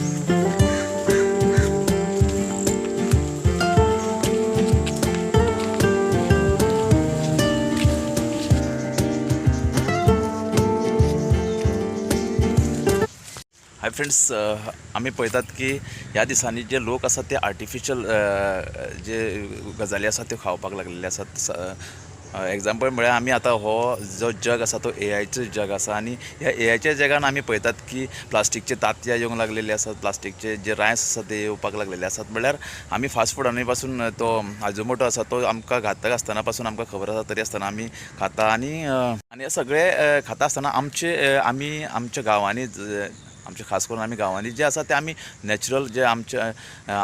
Hi friends आमी पळयतात की ह्या दिसांनी जे लोक आसात ते आर्टिफिशल जे गजाली आसात त्यो खावपाक लागलेले आसात एग्जाम्पल म्हळ्यार आमी आतां हो जो जग आसा तो ए आयचो जग आसा आनी ह्या ए आयच्या जगान आमी पळयतात की प्लास्टीकचे तांतयां येवंक लागलेले आसात प्लास्टीकचे जे रायस आसा ते येवपाक लागलेले आसात म्हळ्यार आमी फास्ट फुडांनी पासून तो आजोमोटो आसा तो आमकां घातक आसतना पासून आमकां खबर आसा तरी आसतना आमी खाता आनी आनी हे सगळे खाता आसतना आमचे आमी आमच्या गांवांनी आमचे खास करून आमी गांवांनी जे आसा ते आमी नॅचरल जे आमच्या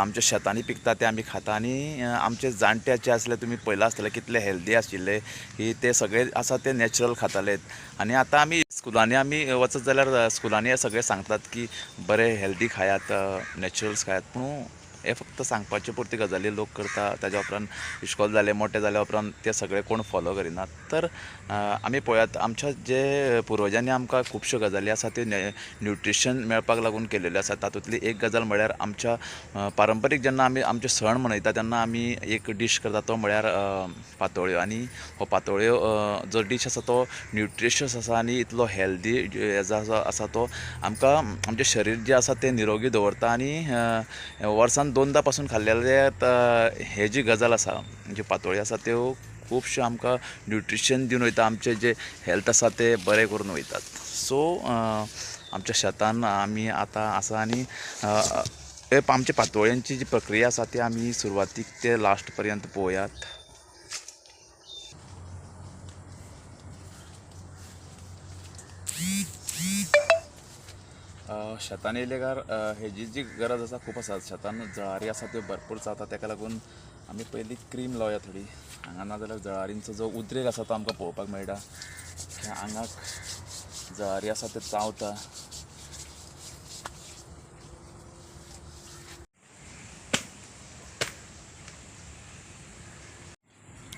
आमच्या शेतांनी पिकता ते आमी खाता आनी आमचे जाणटे जे आसले तुमी पळयला आसतले कितले हेल्दी आशिल्ले की ते सगळे आसा ते नॅचरल खाताले. आनी आतां आमी स्कुलांनी आमी वचत जाल्यार स्कुलांनी हे सगळे सांगतात की बरे हेल्दी खायात नॅचरल्स खायात. पूण हे फक्त सांगपाचे पुरती गजाली लोक करता ताज्या उपरांत इश्कॉल जाले मोठे जाल्या उपरांत ते सगळे कोण फॉलो करिनात. तर आमी पळयात आमच्या जे पुर्वजांनी आमकां खुबश्यो गजाली आसा त्यो न्युट्रिशन मेळपाक लागून केलेल्यो आसा. तातूंतली एक गजाल म्हळ्यार आमच्या पारंपारीक जेन्ना आमी आमचे सण मनयता तेन्ना आमी एक डीश करता तो म्हळ्यार पातोळ्यो. आनी हो पातोळ्यो जो डीश आसा तो न्युट्रिशियस आसा आनी इतलो हेल्दी हेजो आसा तो आमकां आमचें शरीर जें आसा तें निरोगी दवरता आनी वर्सान दोनदा पासून खाल्लेले हे जी गजाल आसा जी पातोळ्यो आसा त्यो खुबश्यो आमकां न्युट्रिशन दिवन वयता आमचें जें हेल्थ आसा तें बरें करून वयतात. सो आमच्या शेतान आमी आतां आसा आनी आमच्या पातोळ्यांची जी प्रक्रिया आसा ती आमी सुरवातीक ते लास्ट पर्यंत पळोवयात शेतान येयले हेजी जी गरज आसा खूब आसा शेतान जळारी आसा त्यो भरपूर जाता ताका लागून आमी पयलीं क्रीम लावया थोडी. हांगा ना जाल्यार जळारींचो जो उद्रेक आसा तो आमकां पळोवपाक मेळटा. ह्या आंगाक जळारी आसा त्यो चावता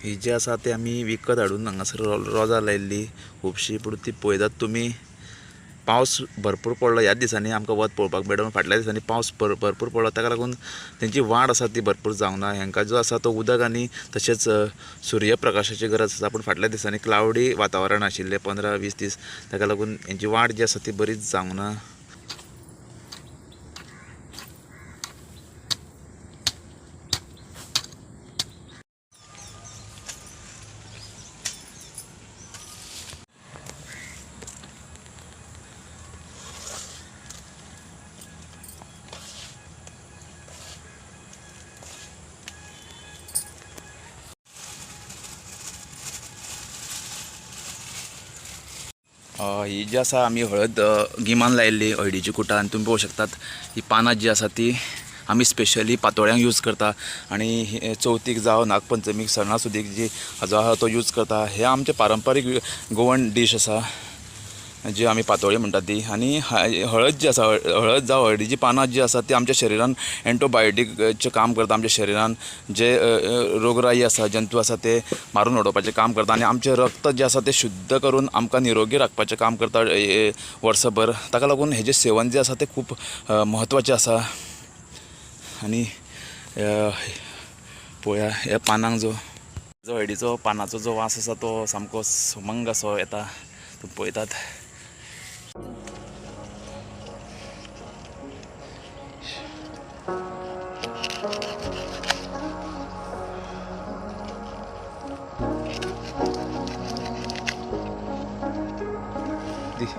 ही जी आसा ती आमी विकत हाडून हांगासर रोजां रोजार लायिल्ली खुबशी पूण ती पळयतात तुमी पावस भरपूर पडलो. ह्याच दिसांनी आमकां वत पळोवपाक मेळटा फाटल्या दिसांनी पावस भर भरपूर पडलो. ताका लागून तेंची वाड आसा ती भरपूर जावंक ना. हेंकां जो आसा तो उदक आनी तशेंच अ, सूर्यप्रकाशाची गरज आसा. पूण फाटल्या दिसांनी क्लावडी वातावरण आशिल्लें पंदरा वीस दीस ताका लागून हेंची वाड जी आसा ती बरीच जावंक ना. ही जी आसा आमी हळद गिमान लायिल्ली हळडीची कुटां आनी तुमी पळोवंक शकतात ही पानां जी आसा ती आमी स्पेशली पातोळ्यांक यूज करता. आनी हे चवथीक जावं नागपंचमीक सणा सुदीक जी हाजो आहा तो यूज करता. हे आमचे पारंपारीक गोवन डीश आसा जी आमी पातोळी म्हणटात ती. आनी हळद जी आसा हळद जावं हळडीची पानां जी आसा ती आमच्या शरिरान एन्टोबायोटीकचें काम करता आमच्या शरिरान जे रोगराई आसा जंतू आसा ते मारून उडोवपाचें काम करता आनी आमचें रक्त जें आसा तें शुद्ध करून आमकां निरोगी राखपाचें काम करता वर्सभर ताका लागून हेजें सेवन जें आसा तें खूब म्हत्वाचें आसा आनी पळोवया ह्या पानांक जो जो हळडीचो पानाचो जो वास आसा तो सामको सुमंग असो येता. तुमी पळयतात. Dice.